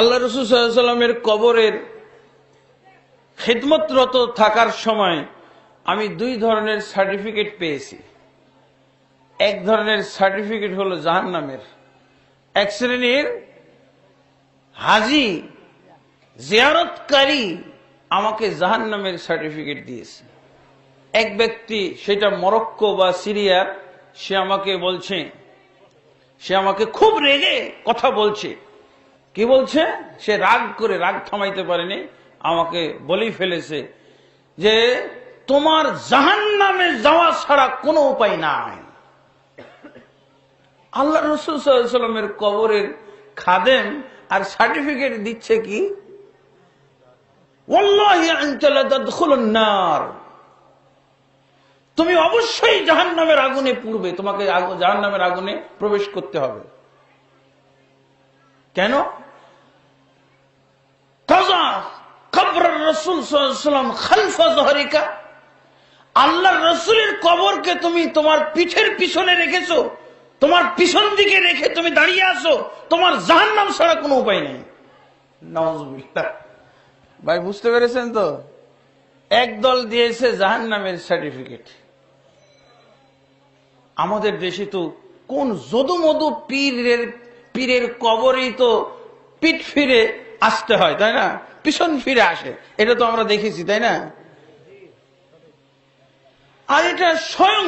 আল্লাহ রসুল কবরের খেদমতরত থাকার সময় আমি দুই ধরনের সার্টিফিকেট পেয়েছি। এক ধরনের সার্টিফিকেট হলো জাহান নামের এক শ্রেণির হাজি জিয়ারতকারী আমাকে জাহান নামের সার্টিফিকেট দিয়েছে। এক ব্যক্তি, সেটা মরক্কো বা সিরিয়ার, সে আমাকে বলছে, সে আমাকে খুব রেগে কথা বলছে। কি বলছে? সে রাগ করে রাগ থামাইতে পারেনি। আমাকে বলেই ফেলেছে যে, তোমার জাহান নামে যাওয়া ছাড়া কোনো উপায় নাই। আল্লাহ রসুল সাল্লামের কবরের খাদেম আর সার্টিফিকেট দিচ্ছে কি? তুমি অবশ্যই জাহান নামের আগুনে পুড়বে। তোমাকে জাহান নামের আগুনে প্রবেশ করতে হবে। কেন তাজা কবর রসুল সাল্লাম খালফা জহরিকা আল্লাহ রসুলের কবরকে তুমি তোমার পিঠের পিছনে রেখেছো, তোমার পিছন দিকে রেখে তুমি দাঁড়িয়ে আছো, তোমার জাহান নাম ছাড়া কোনো উপায় নেই। ভাই, বুঝতে পেরেছেন তো? একদল দিয়েছে জাহান নামের সার্টিফিকেট। আমাদের দেশে তো কোন যদু মধু পীরের পীরের কবরেই তো পিঠ ফিরে আসতে হয়, তাই না? পিছন ফিরে আসে। এটা তো আমরা দেখেছি, তাই না? আর এটা স্বয়ং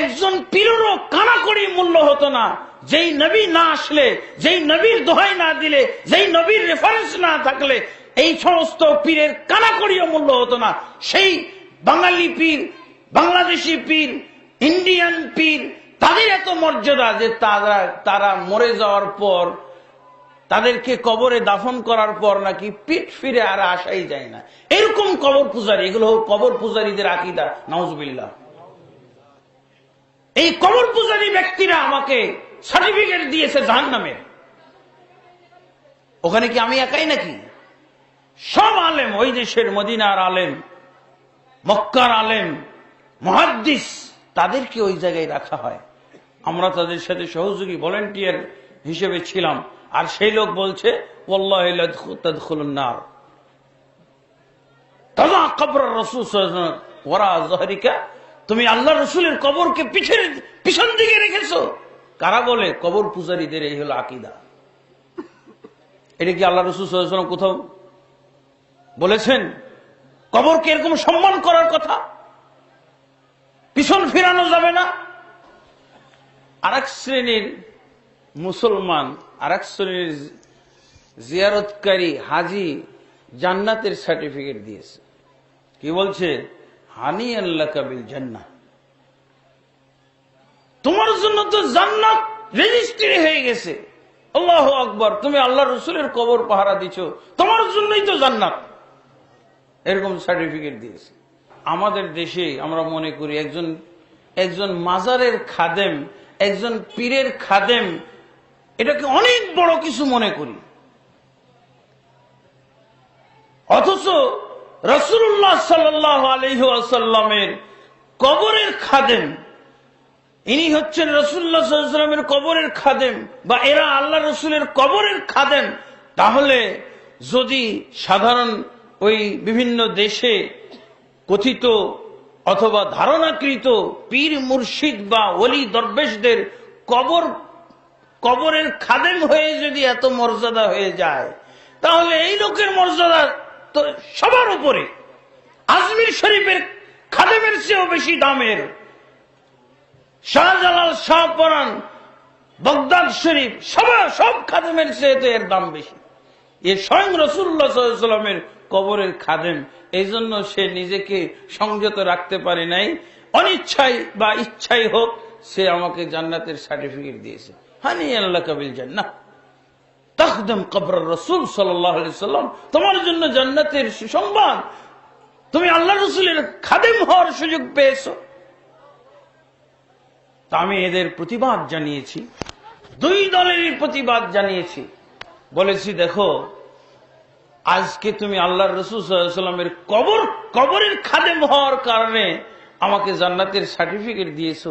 একজন পীরেরও কানাকড়ি মূল্য হতো না। যেই নবী না আসলে, যেই নবীর দোহাই না দিলে, যেই নবীর রেফারেন্স না থাকলে, এই সমস্ত পীরের কানাকড়িও মূল্য হতো না। সেই বাঙালি পীর, বাংলাদেশি পীর, ইন্ডিয়ান পীর, তাদের এত মর্যাদা যে তারা তারা মরে যাওয়ার পর তাদেরকে কবরে দাফন করার পর নাকি পিঠ ফিরে আর আসাই যায় না। এরকম কবর পূজারী, এগুলো কবর পূজারীদের আকিদা নওয়াজবিল্লাহ এই কবর পূজারী ব্যক্তিরা আমাকে সার্টিফিকেট দিয়েছে জাহান নামের ওখানে কি আমি একাই নাকি? সব আলেম, ওই দেশের মদিনার আলেম, মক্কার আলেম, মহাদ্দিস, তাদেরকে ওই জায়গায় রাখা হয়। আমরা তাদের সাথে সহযোগী ভলেন্টিয়ার হিসেবে ছিলাম। আর সেই লোক বলছে তুমি আল্লাহ রসুলের কবরকে পিছের, পিছন দিকে রেখেছো। কারা বলে? কবর পূজারীদের, এই হলো আকিদা। এটা কি আল্লাহ রসুল সাল্লাম কোথাও বলেছেন? কবরকে এরকম সম্মান করার কথা? পিছন ফিরানো যাবে না? আর এক শ্রেণির মুসলমান আর এক শ্রেণির জিয়ারতকারী হাজি জান্নাতের সার্টিফিকেট দিয়েছে। কি বলছে? হানি আল্লাহ কাবিল জান্না তোমার জন্য তো জান্নাত রেজিস্ট্রি হয়ে গেছে। আল্লাহ আকবর, তুমি আল্লাহ রসুলের কবর পাহারা দিছ। তোমার জন্যই তো জান্নাত। এরকম সার্টিফিকেট দিয়েছে। আমাদের দেশে আমরা মনে করি একজন একজন মাজারের খাদেম, একজন পীরের খাদেম এটাকে অনেক বড় কিছু মনে করি। অথচ রসুল্লাহ সাল্লাহ কবরের খাদেম, ইনি হচ্ছেন রসুল্লাহ সাল্লামের কবরের খাদেম, বা এরা আল্লাহ রসুলের কবরের খাদেম, তাহলে যদি সাধারণ ওই বিভিন্ন দেশে কথিত অথবা ধারণাকৃত পীর মুর্শিদ বা অলি দরবেশদের কবর কবরের খাদেম হয়ে যদি এত মর্যাদা হয়ে যায়, তাহলে এই লোকের মর্যাদা তো সবার উপরে। আজমির শরীফের খাদেমের চেয়েও বেশি দামের। শাহজালাল শাহপরান বগদাদ শরীফ সবার সব খাদেমের চেয়ে তো এর দাম বেশি। এ স্বয়ং রসুল্লাহামের কবরের খাদেম এই জন্য সে নিজেকে সংযত রাখতে পারে নাই। অনিচ্ছাই বা ইচ্ছাই হোক সে আমাকে জান্নাতের সার্টিফিকেট দিয়েছে। হানি আল্লাহ কাবিল জান্না তখদম কবর রসুল সাল্লাম। তোমার জন্য জান্নাতের সুসংবাদ। তুমি আল্লাহ রসুলের খাদেম হওয়ার সুযোগ পেয়েছ। তা আমি এদের প্রতিবাদ জানিয়েছি। দুই দলেরই প্রতিবাদ জানিয়েছি। বলেছি, দেখো, আজকে তুমি আল্লাহ রসুলের কবর, কবরের খাদেম হওয়ার কারণে আমাকে জান্নাতের সার্টিফিকেট দিয়েছ।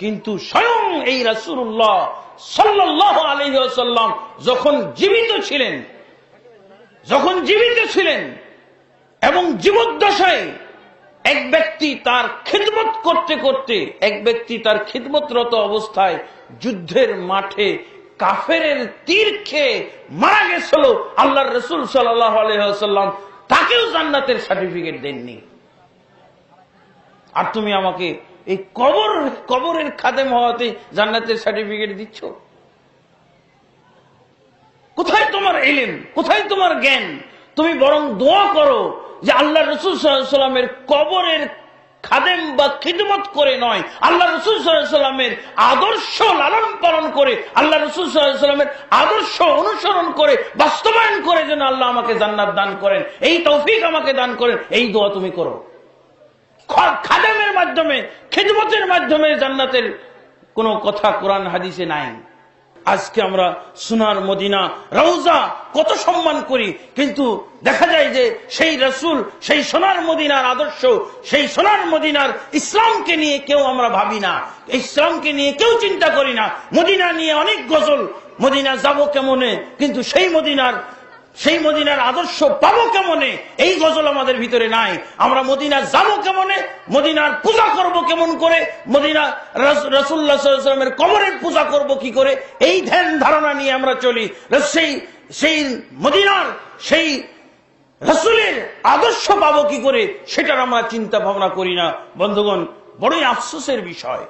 কিন্তু স্বয়ং এই রাসুল্লাহ সাল্লাহ আলহিহাল্লাম যখন জীবিত ছিলেন, যখন জীবিত ছিলেন এবং জীবদ্দশায় এক ব্যক্তি তার খিদমত করতে করতে, এক ব্যক্তি তার খিদমতরত অবস্থায় যুদ্ধের মাঠে কাফের তীর খেয়ে মারা গেছিল, আল্লাহর রসুল সাল্লাহ আলহাম তাকেও জান্নাতের সার্টিফিকেট দেননি। আর তুমি আমাকে এই কবর, কবরের খাদেম হওয়াতে জান্নাতের সার্টিফিকেট দিচ্ছ? কোথায় তোমার এলেন কোথায় তোমার জ্ঞান? তুমি বরং দোয়া করো যে আল্লাহ রসুল সাল্লামের কবরের খাদেম বা খিদমত করে নয়, আল্লাহ রসুল সাল্লামের আদর্শ লালন পালন করে, আল্লাহ রসুল সাল্লামের আদর্শ অনুসরণ করে, বাস্তবায়ন করে যেন আল্লাহ আমাকে জান্নাত দান করেন। এই তৌফিক আমাকে দান করেন। এই দোয়া তুমি করো। খাদেমের মাধ্যমে, খিদমতের মাধ্যমে জান্নাতের কোনো কথা কোরআন হাদিসে নাই। আজকে আমরা সোনার মদিনা, রওজা কত সম্মান করি, কিন্তু দেখা যায় যে সেই রসুল, সেই সোনার মদিনার আদর্শ, সেই সোনার মদিনার ইসলামকে নিয়ে কেউ আমরা ভাবি না। ইসলামকে নিয়ে কেউ চিন্তা করি না। মদিনা নিয়ে অনেক গজল, মদিনা যাব কেমনে? কিন্তু সেই মদিনার সেই মদিনার আদর্শ পাবো কেমনে? এই গজল আমাদের ভিতরে নাই। আমরা মদিনা যাব কেমনে? মদিনার পূজা করব কেমন করে? মদিনা রসুল্লাহামের কবরের পূজা করব কি করে? এই ধ্যান ধারণা নিয়ে আমরা চলি। সেই সেই মদিনার সেই রসুলের আদর্শ পাবো কি করে? সেটার আমরা চিন্তা ভাবনা করি না। বন্ধুগণ, বড়ই আফসোসের বিষয়।